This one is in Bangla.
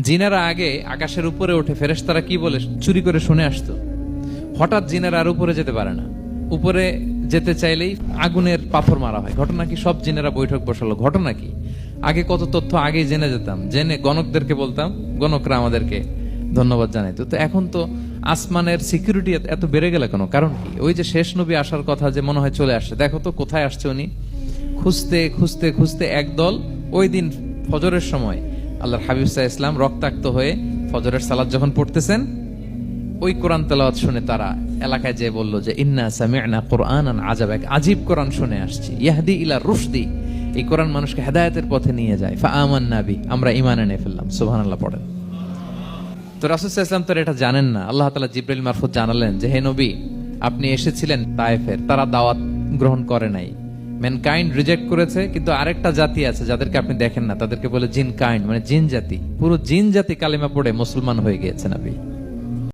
জিনারা আগে আকাশের উপরে উঠে ফেরেশতারা কি বলে চুরি করে শুনে আসতো। হঠাৎ জিনারা আর উপরে যেতে পারে না। উপরে যেতে চাইলেই আগুনের পাথর মারা হয়। ঘটনা কি? সব জিনেরা বৈঠক বসালো। ঘটনা কি? আগে কত তথ্য, আগেই জেনে যেতাম। জেনে গণকদেরকে বলতাম, গণকরা আমাদেরকে ধন্যবাদ জানাইতো। তো এখন তো আসমানের সিকিউরিটি এত বেড়ে গেল কেন কারণ কি? ওই যে শেষ নবী আসার কথা যে মনে হয় চলে আসছে। দেখো তো, কোথায় আসছে উনি? খুঁজতে খুঁজতে খুঁজতে একদল ওই দিন ফজরের সময় আল্লাহর হাবিব সাহা ইসলাম রক্তাক্ত হয়ে ফজরের সালাদ যখন পড়তেছেন, ওই কোরআন তেলাওয়াত শুনে তারা এলাকায় যেয়ে বলল যে, ইন্না সামি'না কোরআনান আজাব এক আজীব কোরআন শুনে আসছি। ইয়াহদি ইলা রুশদি। এই কোরআন মানুষকে হেদায়েতের পথে নিয়ে যায়। ফা আমান নাবি আমরা ঈমান এনে ফেললাম। সুবহানাল্লাহ, পড়েন। তো রাসূল ওয়াসাল্লাম তো এটা জানেন না। আল্লাহ তাআলা জিব্রাইল মারফত জানালেন যে, হে নবী, আপনি এসেছিলেন তায়েফের। তারা দাওয়াত গ্রহণ করে নাই। ম্যানকাইন্ড রিজেক্ট করেছে, কিন্তু আরেকটা জাতি আছে যাদেরকে আপনি দেখেন না, তাদেরকে বলে জিন কাইন্ড মানে জিন জাতি পুরো জিন জাতি কালিমা পড়ে মুসলমান হয়ে গিয়েছে নবী